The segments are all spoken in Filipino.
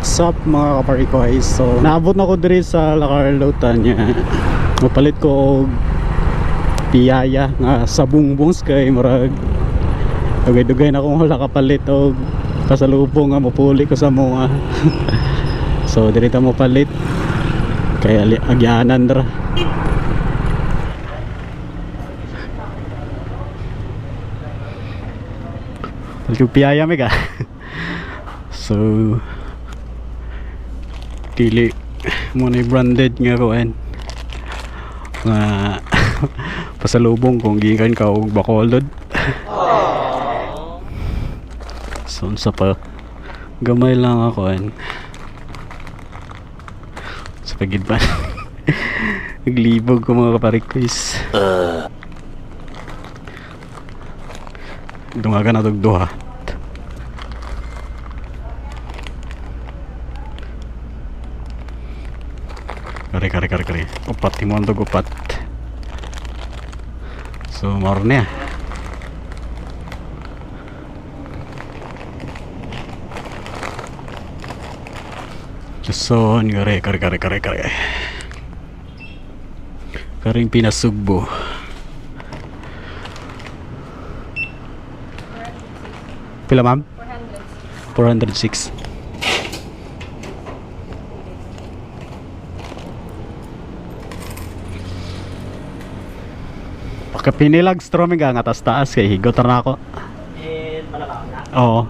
What's up mga kaparikoy? So, naabot na ko diri sa La Carlota niya. Mapalit ko og piyaya nga sa bungbungs kay murag dugay-dugay na akong wala kapalit og pasalubong nga mapuli ko sa mga. so, diri ta mo palit kay agyanan dra. Palit ko piyaya mega. so, dili mo na branded nga kuan nga pasalubong kung gikan ka og bakolod so unsa pa. Gamay lang ako an sa pagid pa naglibog ko mga kaparikis dungagan na tog duha Kari kari kari kari. Upat timon to upat. So marne. Jason kari kari kari kari kari. Karing pinasugbo. Pila ma'am? 406. Pagkapinilag stroming nga tas taas kay higot na ako. Eh, malakaw na. Oo.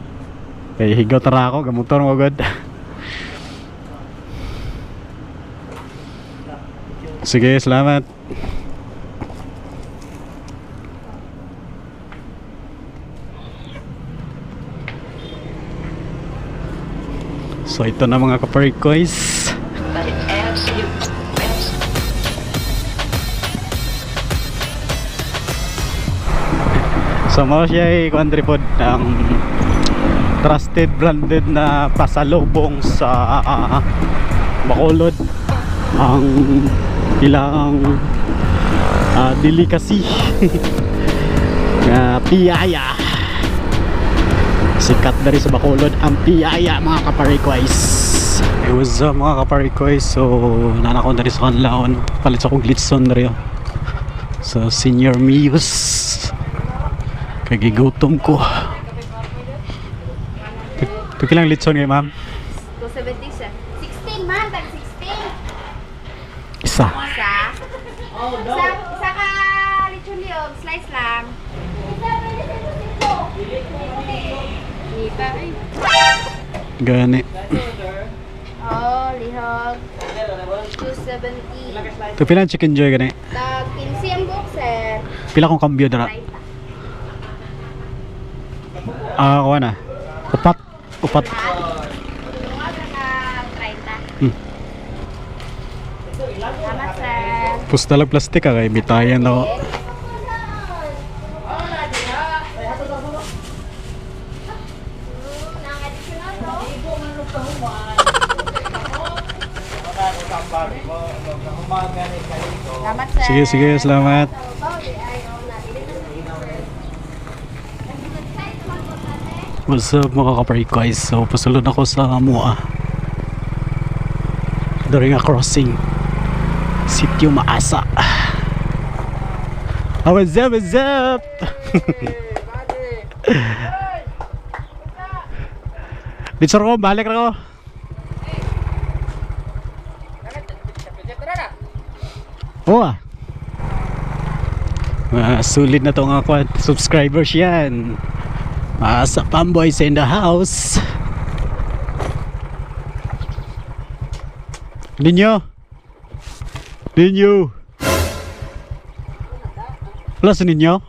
Kay higot na ako, gamutor mo agad. Sige, salamat. So ito na mga kaparikoys. So mo siya ay country ang trusted branded na pasalubong sa ah, Bacolod. Ang ilang ah, delicacy. Nga piyaya sikat na rin sa Bacolod ang piyaya mga kaparikoys Hey, what's up mga kaparikoys so nanakaw na rin sa kanlaon palit sa kong glitson na rin so senior Mius Kagigutom ko. Ito kilang litson ngayon, ma'am? 270 sir. 16 man, tag 16. Isa. Isa. Oh. Isa, isa ka lechon liog, slice lang. Gani. Oh, lihog. 270. Ito pilang chicken joy gani. Tag 15 ang sir. Pila kong kambyo dara. 30. Ah, kuha na. Upat. Upat. Lunga ka 30. Hmm. Salamat sir. Pustalag plastic ah, kay bitayan sir. Sige, sige, salamat. What's up mga kapari guys? So, pasulod ako sa Mua. During a crossing. Sityo Maasa. Oh, what's up, what's up? Dito ko, balik na ako. Oo ah. Ah, sulit na to nga kwan. Subscribers yan. Ah, sa Pamboys in the house. Ninyo. Ninyo. Wala sa ninyo?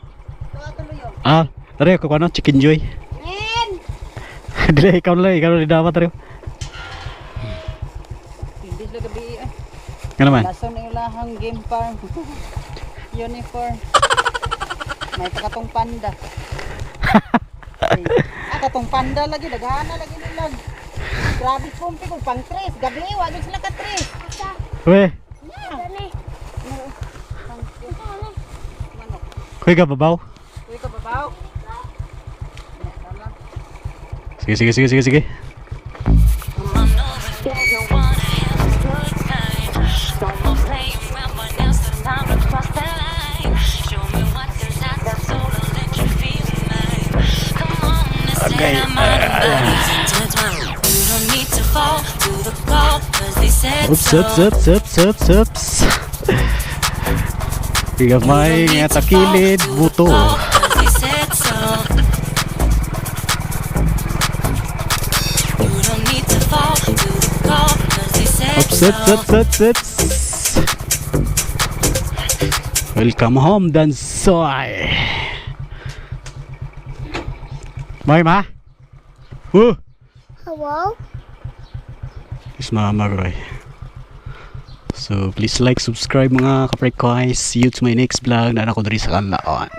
Ah, tari ako ano, chicken joy. Dili, ikaw na lang, ikaw na dapat tari. Hindi sila gabi eh. Nga naman. Laso na ilahang game farm. Uniform. May katong panda. Ay, ah, katong panda lagi. Daghana lagi nilag. Grabe kumpi ko pang tres. Gabi, wag sila ka tres. Manok. kuy ka babaw? Uy ka babaw. Sige, sige, sige, sige, sige. Okay. Ups, ups, ups, ups, ups, ups. Gamay nga takilid, buto. Ups, ups, ups, ups, ups. Welcome home, Dansoy. Mời má Woo. Hello? It's mama Roy So please like, subscribe mga kapre ko guys See you to my next vlog. Na ako dali sa kanlaon.